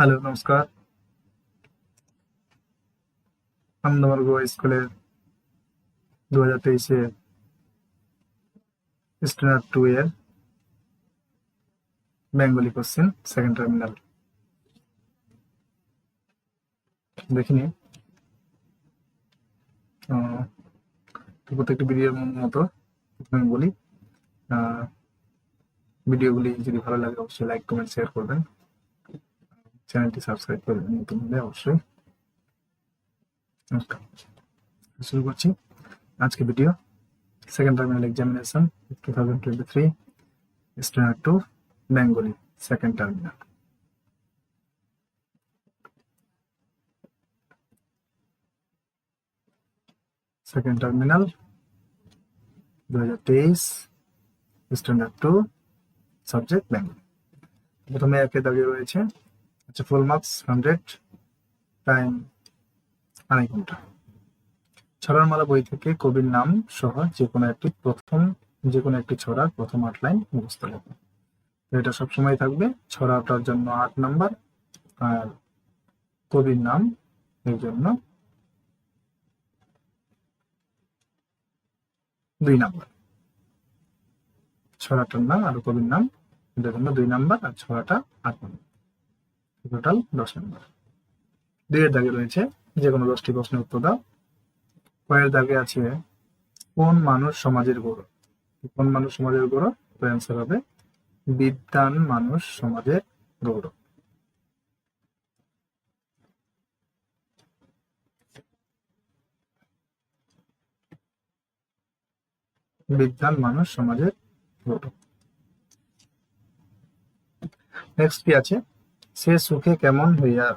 Hello, নমস্কার। আনন্দমার্গ স্কুলের দু হাজার তেইশে স্ট্যান্ডার্ড টু এর বেঙ্গলি কোশ্চেন সেকেন্ড টার্মিনাল দেখিনি প্রত্যেকটি ভিডিওর মতো আমি বলি। ভিডিওগুলি যদি ভালো লাগে, অবশ্যই লাইক কমেন্ট শেয়ার করবেন। চ্যানেলটি সাবস্ক্রাইব করবেন নতুন হলে অবশ্যই নমস্কার। শুরু করছি। আজকে video second terminal examination two thousand twenty three standard two Bengali second terminal second terminal দু হাজার তেইশ স্ট্যান্ডার্ড টু সাবজেক্ট বেঙ্গলি প্রথমে একে দাঁড়িয়ে রয়েছে আচ্ছা ফুল মার্কস হান্ড্রেড টাইম আড়াই ঘণ্টা। ছড়ার মালা বই থেকে কবির নাম সহ যে কোনো একটি প্রথম, যে কোনো একটি ছড়ার প্রথম আট লাইন মুখস্থ লেখো। এটা সবসময় থাকবে। ছড়াটার জন্য আট নাম্বার আর কবির নাম এর জন্য দুই নাম্বার। ছড়াটার নাম আর কবির নাম এটার জন্য দুই নাম্বার আর ছড়াটা আট নাম্বার। টোটাল দশ নম্বর। দুইয়ের দাগে রয়েছে যে কোনো দশটি প্রশ্নের উত্তর দাও। কয়ের দাগে আছে, কোন মানুষ সমাজের গৌরব? কোন মানুষ সমাজের গৌরব? তো অ্যান্সার হবে বিদ্যান মানুষ সমাজের গৌরব। বিদ্যান মানুষ সমাজের গৌরব। নেক্সট কি আছে? সে সুখে কেমন হইয়া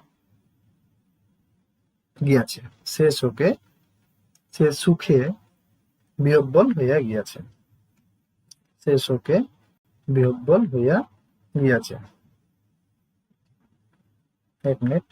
গিয়াছে? সে সুখে সে সুখে বিহব্বল হইয়া গিয়াছে। সে সুখে বিহব্বল হইয়া গিয়াছে। এক মিনিট।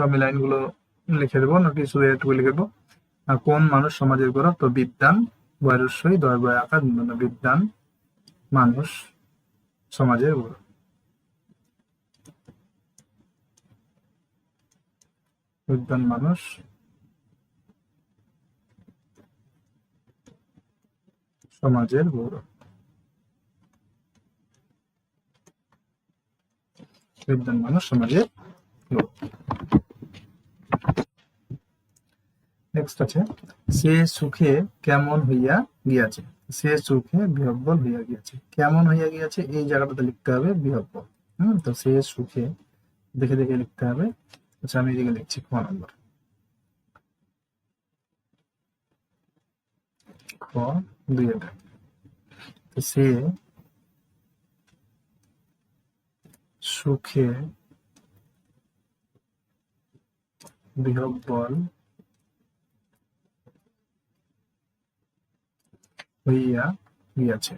তো আমি লাইনগুলো লিখে দেবো নাকি শুধু এটুকু লিখে দেবো। কোন মানুষ সমাজের গৌরব তো বিদ্যান বয়সই দয় বয় আকার বিদ্যান, মানুষ সমাজের গৌরব বিদ্যান, মানুষ সমাজের গৌরব বিদ্যান, মানুষ সমাজের গৌরব নেক্সট আছে, সে সুখে কেমন হইয়া গিয়াছে? সে সুখে বিহব্বল হইয়া গিয়াছে। কেমন হইয়া গিয়াছে? এই জায়গাটাতে লিখতে হবে বিহব্বল। হম, তো সে সুখে, দেখে দেখে লিখতে হবে। আচ্ছা আমি এদিকে লিখছি খ নম্বর। সে সুখে বিহব্বল হইয়া গিয়াছে।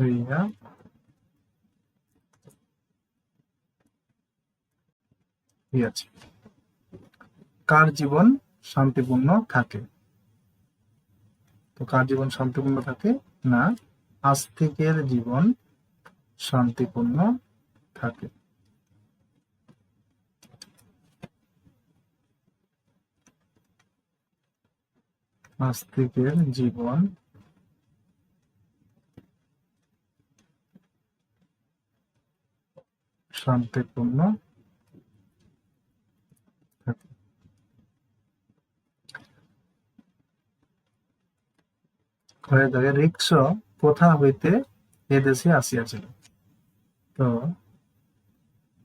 হইয়া গিয়াছে। কার জীবন শান্তিপূর্ণ থাকে? তো কার জীবন শান্তিপূর্ণ থাকে? না, আস্তিকের জীবন শান্তিপূর্ণ থাকে। নাস্তিকের জীবন শান্তিপূর্ণ থাকে। ঘরে ঘরে রিক্স কোথা হইতে এদেশে আসিয়াছিল। তো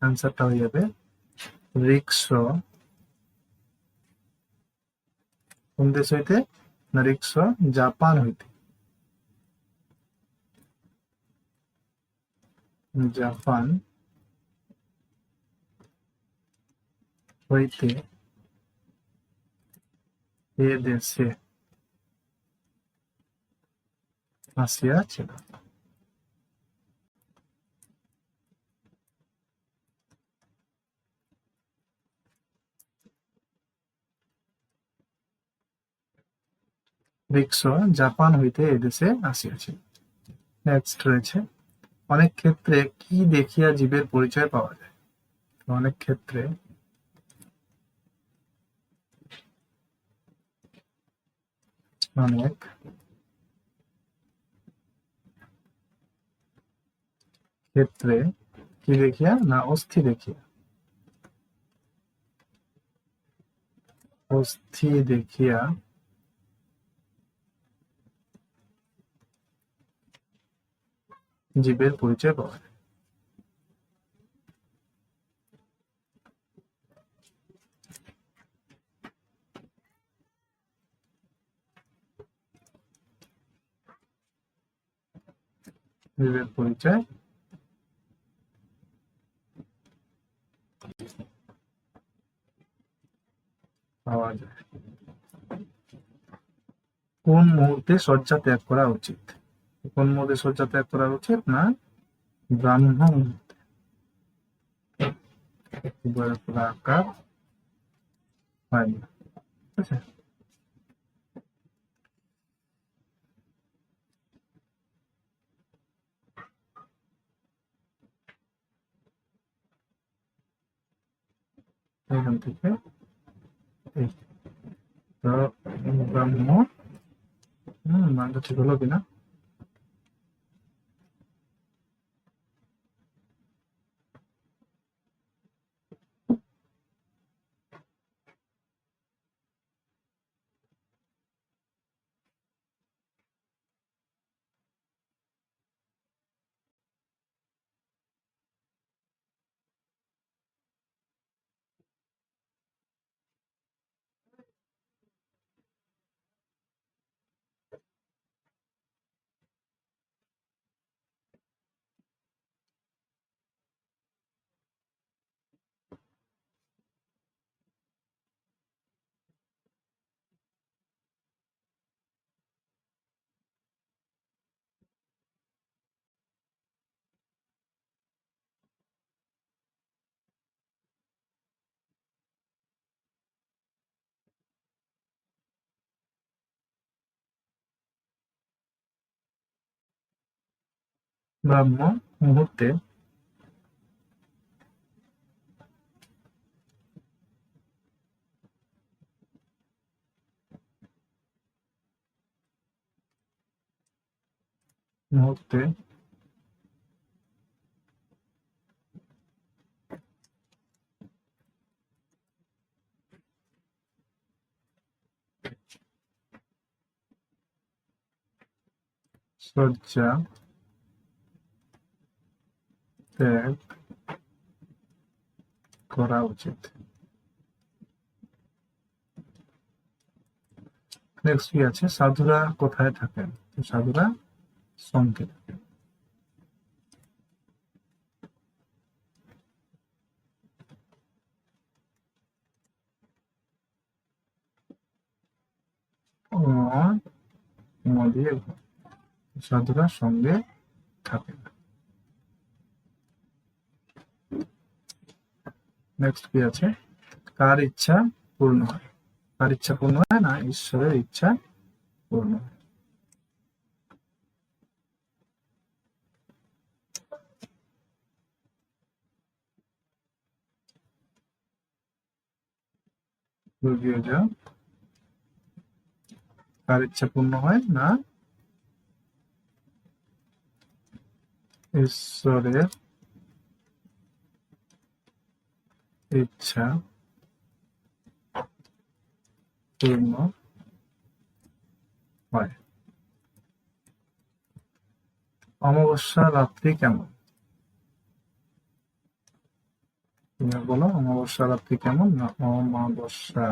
অ্যান্সারটা হয়ে যাবে। রিক্স কোন দেশ হইতে? না রিক্স জাপান হইতে। জাপান হইতে এ দেশে আসিয়াছিল রিক্সো জাপান হইতে এদেশে আসিয়াছে। নেক্সট রয়েছে, অনেক ক্ষেত্রে কি দেখিয়া জীবের পরিচয় পাওয়া যায়? অনেক ক্ষেত্রে অনেক। ক্ষেত্রে কি দেখিয়া না অস্থি দেখিয়া? অস্থি দেখিয়া জীবের পরিচয় পাওয়া যায়। জীবের পরিচয়। পাওয়া যায়। কোন মুহূর্তে শয্যা ত্যাগ করা উচিত? কোন মুহূর্তে শয্যা ত্যাগ করা উচিত না। ব্রাহ্ম মুহূর্তে আকার হয় ঠিক আছে? এখান থেকে তো ব্রাহ্ম হম, মানটা ঠিক হলো কিনা? ব্রাহ্ম মুহূর্তে মুহূর্তে শয্যা ত্যাগ করা উচিত। নেক্সট কি আছে? সাধুরা কোথায় থাকেন? সাধুরা সঙ্গে থাকেন। সাধুরা সঙ্গে থাকেন। নেক্সট কি আছে? কার ইচ্ছা পূর্ণ হয়। কার ইচ্ছা পূর্ণ হয়? না, ঈশ্বরের ইচ্ছা পূর্ণ হয়। কার ইচ্ছা পূর্ণ হয়? না, ঈশ্বরের ইচ্ছা পূর্ণ হয়। অমাবস্যা রাত্রি কেমন? তুমি বলো, অমাবস্যা রাত্রি কেমন না অমাবস্যা?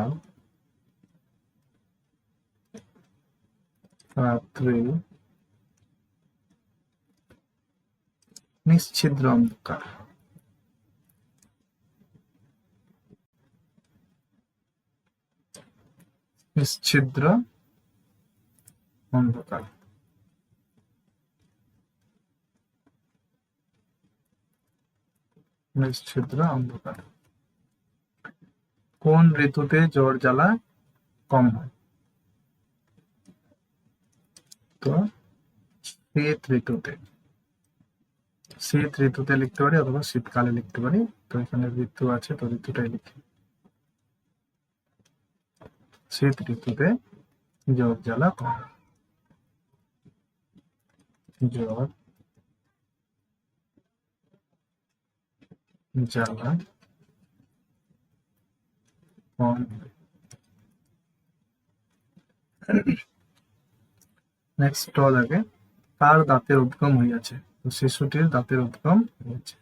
রাত্রি। নিশ্ছিদ্র অন্ধকার। নিশ্ছিদ্র অন্ধকার। নিশ্ছিদ্র অন্ধকার। কোন ঋতুতে জ্বর জ্বালা কম হয়? তো শীত ঋতুতে। শীত ঋতুতে লিখতে পারি অথবা শীতকালে লিখতে পারি। তো এখানে ঋতু আছে, তো ঋতুটাই লিখি। শীত ঋতুতে জ্বর জ্বালা কম। জ্বর জ্বালা নেক্সট থাকে তার দাঁতের উদ্গম হইয়াছে? শিশুটির দাঁতের উদ্গম হয়েছে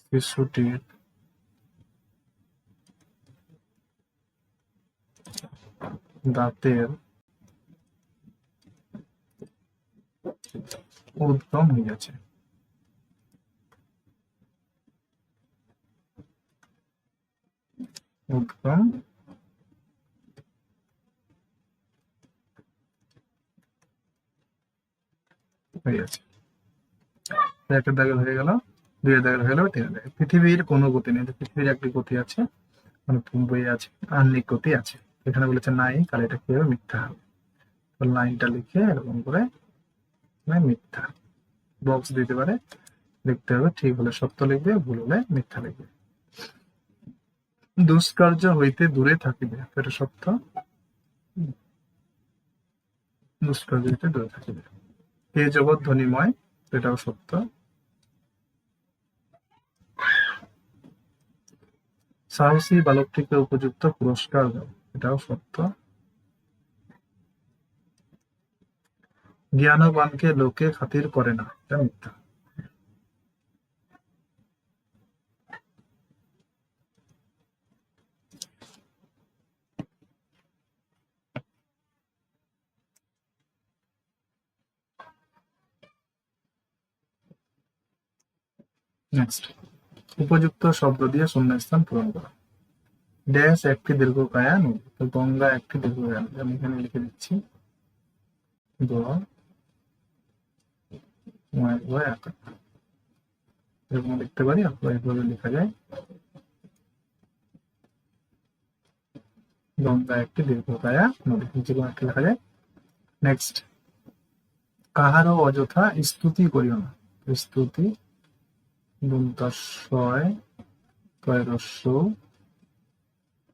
শিশুটির দাঁতের উদ্গম হইয়াছে উদ্গম হইয়াছে একটা দাগের হয়ে গেল, দুই দাগের হয়ে গেল, তিন দাগের পৃথিবীর কোনো গতি নেই, পৃথিবীর একটি গতি আছে মানে বই আছে, আহ্নিক গতি আছে। এখানে বলেছে নাই, তাহলে এটা কি হবে? মিথ্যা হবে। লাইনটা লিখে এরকম করে মানে মিথ্যা। বক্স দিতে পারে, লিখতে হবে, ঠিক হলে সত্য লিখবে, ভুল হলে মিথ্যা লিখবে। দুষ্কার্য হইতে দূরে থাকিবে এটা সত্য? দুষ্কার্য হইতে দূরে থাকিবে। এ জগৎ ধ্বনিময় এটাও সত্য। সাহসী বালকটিকে উপযুক্ত পুরস্কার দাও। এটাও সত্য। জ্ঞানবানকে লোকে খাতির করে না, এটা মিথ্যা। উপযুক্ত শব্দ দিয়ে শূন্যস্থান পূরণ করা। ড্যাশ একটি দীর্ঘকায়া নদী গঙ্গা একটি দীর্ঘকায়া নদী আমি এখানে লিখে দিচ্ছি। এরকম লিখতে পারি অথবা এইভাবে লেখা যায়। গঙ্গা একটি দীর্ঘকায়া নদী যে কোনো একটা লেখা যায়। নেক্সট কাহারও অযথা স্তুতি করিও না। স্তুতি। দন্তস্বয় তয়রস্য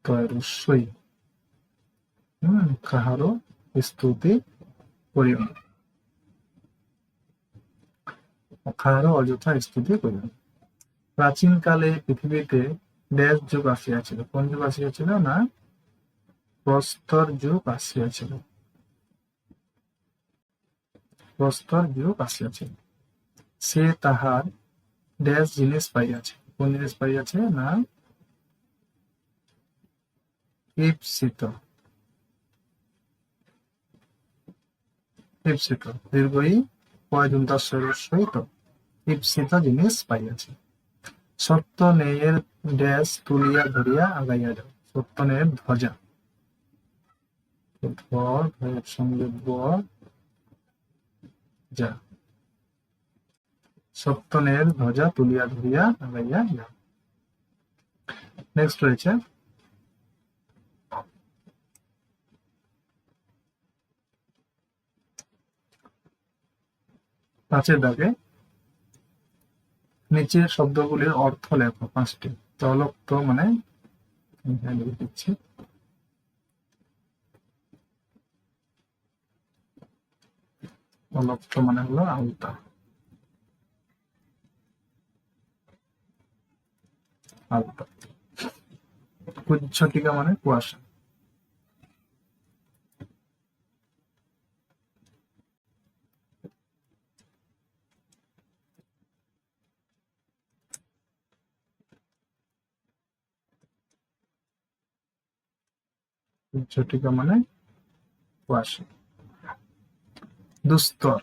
তয়রস্যই হম কাহারও স্তুতি করিও না। কাহারও অযথা স্তুতি করিও না। প্রাচীনকালে পৃথিবীতে ড্যাশ যুগ আসিয়াছিল। কোন যুগ আসিয়াছিল না? প্রস্তর যুগ আসিয়াছিল। প্রস্তর যুগ আসিয়াছিল। সে তাহার ড্যাশ জিনিস পাইয়াছে। কোন জিনিস পাইয়াছে না? ইপসিত ইপসিত দীর্ঘই পয়দন্তস্বরস্বই তো ইপসিত জিনিস পাইয়াছে সত্য ন্যায়ের ড্যাশ তুলিয়া ধরিয়া আগাইয়া যাও। সত্য ন্যায়ের ধ্বজা। ভয়ের ধ্বজা তুলিয়া ধরিয়া আগাইয়া যাও। নেক্সট রয়েছে পাঁচের দাগে। নিচের শব্দগুলির অর্থ লেখো পাঁচটি। তলক্ত মানে এখানে দিচ্ছি। মানে হলো আলতা। আলতা। কুচ্ছটিকা মানে কুয়াশা। ঝটিকা মানে কুয়াশা। দুস্তর।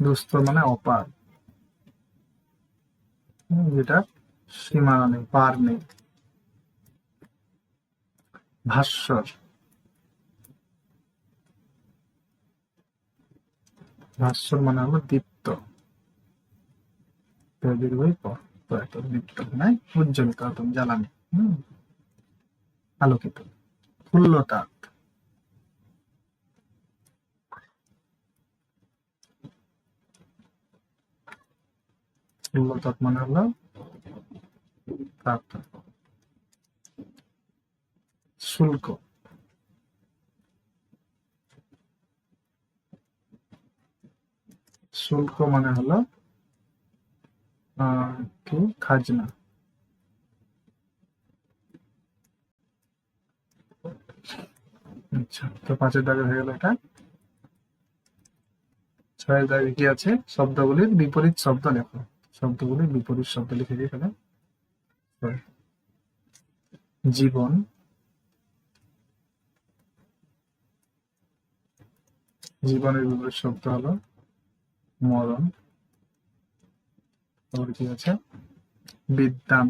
দুস্তর মানে অপার। যেটা সীমানা নেই, পার নেই। ভাস্বর। ভাস্বর মানে হলো দীপ্ত। দীর্ঘই পথ তো এত দীপ্ত মানে উজ্জ্বলিত আতম জ্বালানি। হুম। আলোকিত। ফুল্লতাপ ফুল্লতাপ মানে হলো তাপ। শুল্ক। শুল্ক মানে হলো খাজনা। আচ্ছা তো দাগে কি আছে? শব্দগুলির বিপরীত শব্দ লেখো। শব্দগুলির বিপরীত শব্দ লিখে এখানে। ছয়। জীবন। জীবনের বিপরীত শব্দ হলো মরণ। তারপর কি আছে বিদ্যান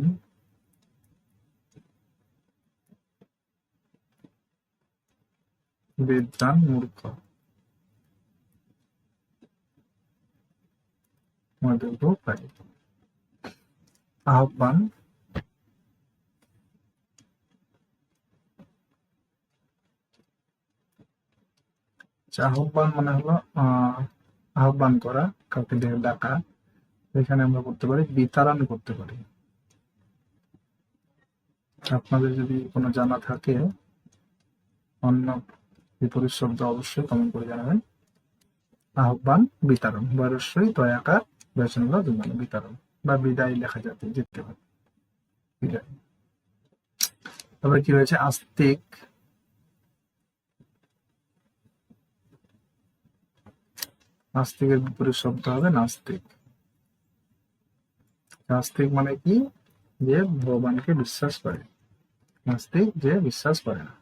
বিদ্যান মূর্খ মধ্যে আহ্বান। আহ্বান মানে হলো, আহ, আহ্বান করা, কাউকে ডাকা। এখানে আমরা করতে পারি বিতাড়ন করতে পারি। আপনাদের যদি কোনো জানা থাকে, অন্য বিপরীত শব্দ অবশ্যই কমেন্ট করে জানাবেন। আহ্বান, বিতরণ। বয়সই, দয়াকার বেচনগুলো দুর্বল বিতরণ। বা বিদায় লেখা যাতে যেতে পারে। বিদায়। তারপরে কি হয়েছে আস্তিক। আস্তিকের বিপরীত শব্দ হবে নাস্তিক। নাস্তিক মানে কি? যে ভগবানকে বিশ্বাস করে। নাস্তিক যে বিশ্বাস করে না।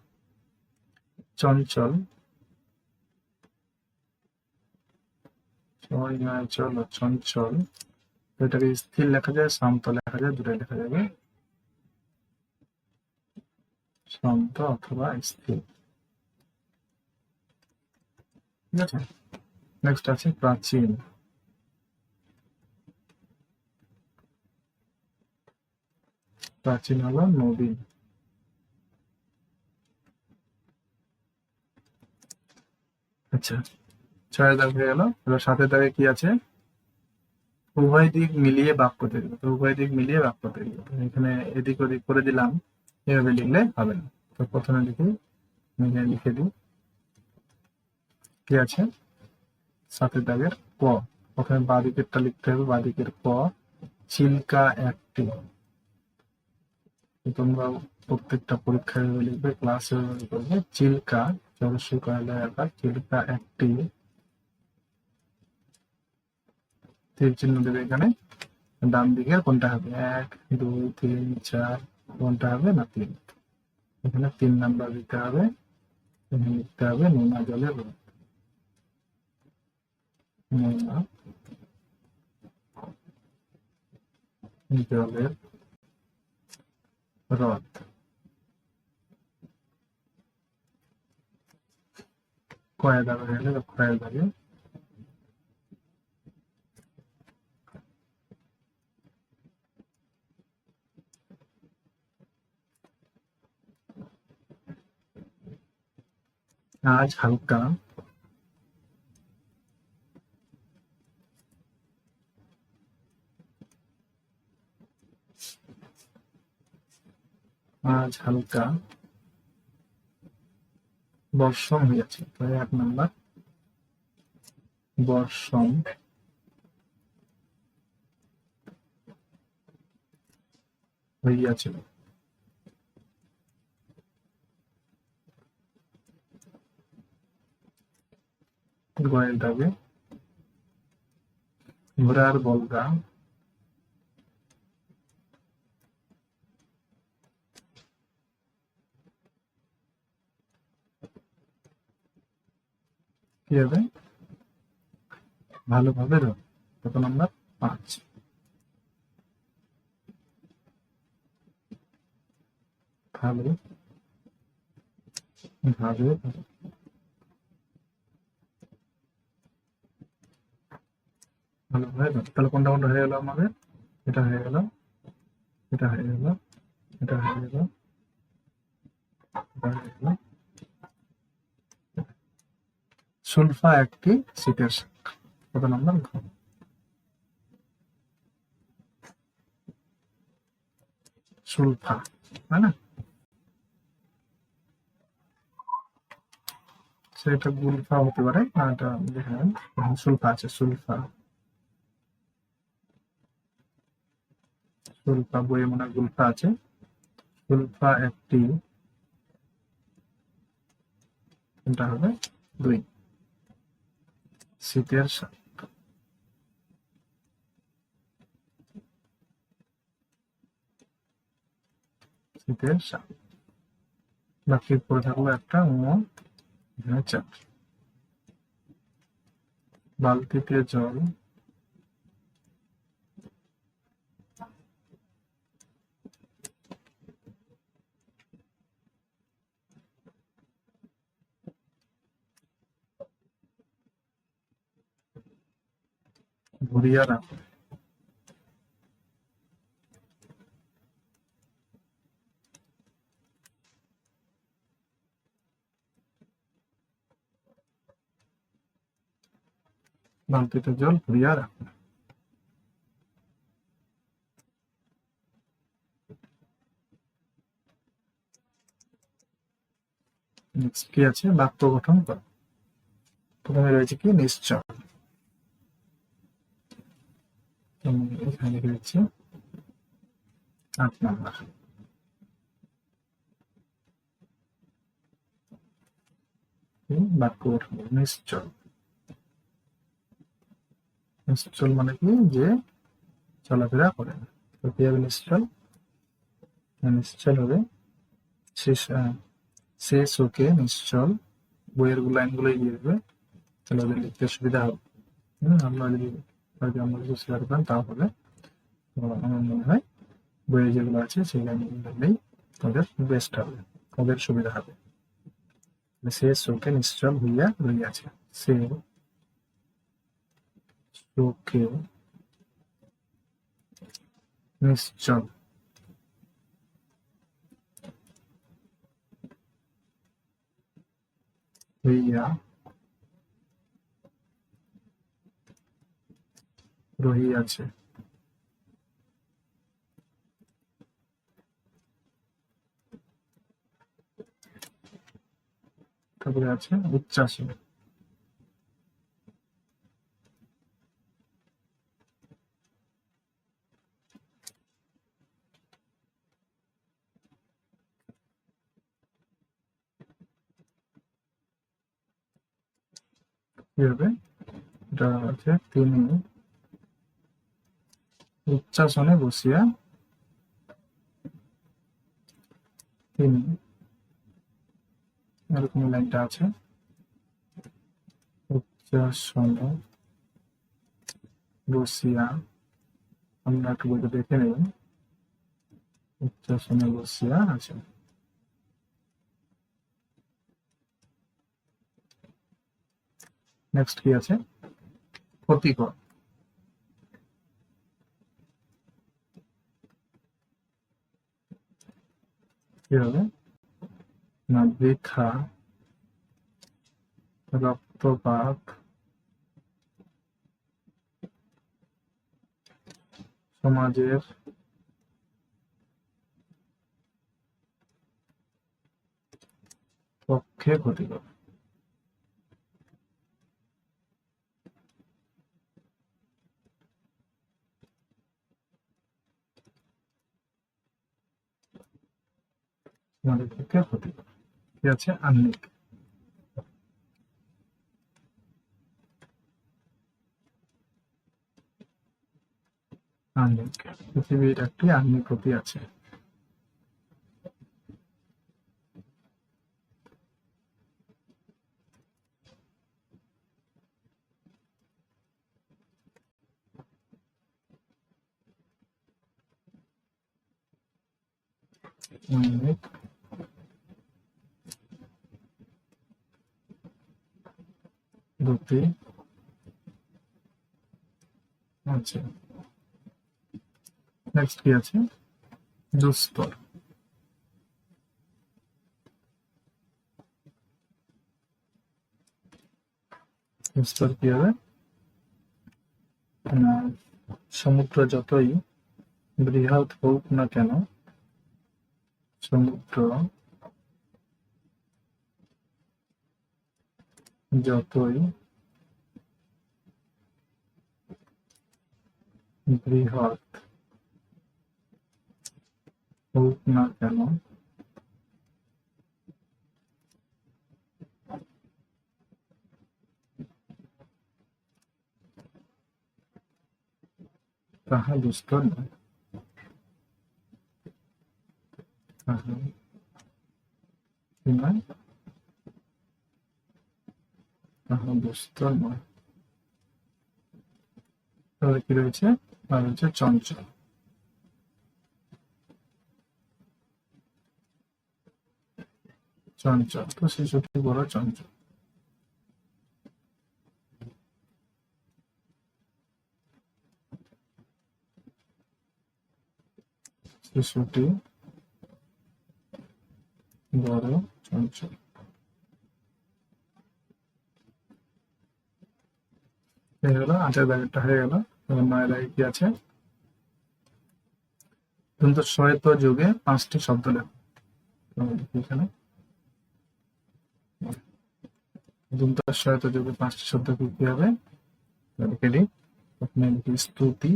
চঞ্চল। ছয় চল, চঞ্চল। এটাকে স্থির লেখা যায়, শান্ত লেখা যায় দুটাই লেখা যাবে। শান্ত অথবা স্থির। ঠিক আছে? নেক্সট আছে প্রাচীন। প্রাচীন হলো নবীন। আচ্ছা ছয় দাগ হয়ে গেল। এবার সাতের দাগে কি আছে? উভয় দিক মিলিয়ে বাক্য তৈরি হবে। উভয় দিক মিলিয়ে বাক্য তৈরি এখানে এদিক ওদিক করে দিলাম, এভাবে লিখলে হবে না। তো প্রথমে লিখি, মিলিয়ে লিখে দিই। কি আছে? সাতের দাগের ক। প্রথমে বাঁ দিকেরটা লিখতে হবে। বাঁ দিকের ক চিল্কা একটি। তো তোমরা প্রত্যেকটা পরীক্ষায় লিখবে ক্লাসে করবে চিল্কা, অবশ্যই কয়লা আকার চিল্কা একটি। তীর চিহ্ন দেবে এখানে। ডান দিকে কোনটা হবে? এক, দুই, তিন, চার। কোনটা হবে না তিন? এখানে তিন নাম্বার দিতে হবে। এখানে লিখতে হবে নোনা জলের রোদ নোনা। জলের হ্রদ কয়া দাগে গেলে কয়া দাগে আজ হালকা আজ হালকা বর্ষণ হয়েছে তো এক নাম্বার। বর্ষণ। হইয়াছিল গয়ের দাগে ঘোড়ার বলগা কি হবে ভালোভাবে ধর কত নাম্বার পাঁচ। ভালো। ধরো। ভালোভাবে ধরো। তাহলে কোনটা কোনটা হয়ে গেল আমাদের? এটা হয়ে গেল। এটা হয়ে গেল। এটা হয়ে গেল এটা হয়ে গেল সুলফা একটি শীতের কত নম্বর? সুলফা তাই না? সেটা গুলফা হতে পারে এটা দেখে সুলফা আছে সুলফা সুলফা বইয়ে মনে হয় গুলফা আছে। সুলফা একটি, কোনটা হবে? দুই। শীতের শীতের শাক বাকি পড়ে থাকল একটা উম চার। বালতিতে জল রাখো বালতিতে জল রাখো কি আছে? বাক্য গঠন করো। প্রথমে রয়েছে কি? নিশ্চয় আমি লিখে আট নাম্বার। বাক্য গঠন নিশ্চল। নিশ্চল মানে কি? যে চলাফেরা করে। না নিশ্চল? না, নিশ্চল হবে। শেষ সে শোকে নিশ্চল। বইয়ের লাইন গুলোই দিয়ে দেবে। তাহলে ওদের লিখতে সুবিধা হবে। হম আমরা যদি আমরা কিছু শেয়ার করেন তাও হবে তো আমার মনে হয়। বইয়ে যেগুলো আছে সেই লাইনগুলো ধরলেই ওদের বেস্ট হবে। ওদের সুবিধা হবে। সে শোকে নিশ্চল হইয়া রইয়াছে সে শোকে নিশ্চল হইয়া রহিয়াছে। তারপরে আছে উচ্চাসী কি তিনি উচ্চাসনে বসিয়া তিনি এরকম লাইনটা আছে। উচ্চাসনে বসিয়া। আমরা একটু বইটা দেখে নেব উচ্চাসনে বসিয়া আছে। নেক্সট কি আছে? ক্ষতিকর। কি হবে? না বৃথা রক্তপাত সমাজের পক্ষে ক্ষতিকর সমাজের পক্ষে পারে। কি আছে? আনলিক আনলিক পৃথিবীর একটি গতি আছে মিনিট দুটি আচ্ছা নেক্সট কি আছে? দুস্তর দুস্তর কি হবে? সমুদ্র যতই বৃহৎ হোক না কেন, সমুদ্র যতই বৃহৎ হোক না কেন তাহা দুস্তর নয় তাহা তাহা দুস্তর নয় তাহলে কি রয়েছে? আর রয়েছে চঞ্চল। চঞ্চল, তো শিশুটি বড় চঞ্চল। শিশুটি বড় চঞ্চল। হয়ে গেল, আটের দাগেরটা হয়ে গেল নয় দাগে কি আছে? কিন্তু শয়ত যুগে পাঁচটি শব্দ লেখো। এখানে দুন্তার সহায়তা যুগে পাঁচটি শব্দ কি কি হবে। লিখে দিই। প্রথমে লিখি স্তুতি।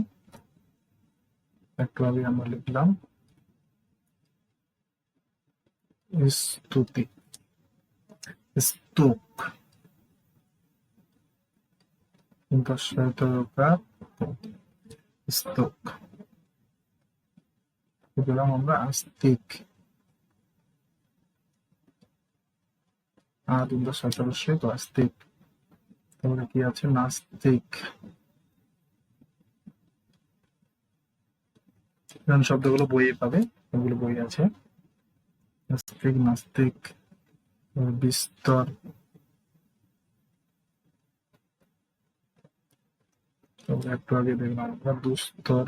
আগে আমরা লিখলাম স্তুতি। স্তূপ। দুন্তার সহায়তা যোগকার স্তূপ। কি আমরা আস্তিক। দুটো সতেরোশো আস্তিক। তারপরে কি আছে? নাস্তিক। শব্দগুলো বইয়ে পাবে ওগুলো বই আছে। নাস্তিক নাস্তিক বিস্তর। একটু আগে দেখলাম দুস্তর।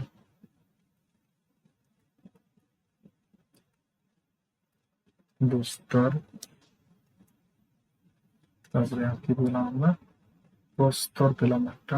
দুস্তর। তারপরে আর কি পেলাম আমরা? প্রস্তর পেলাম একটা।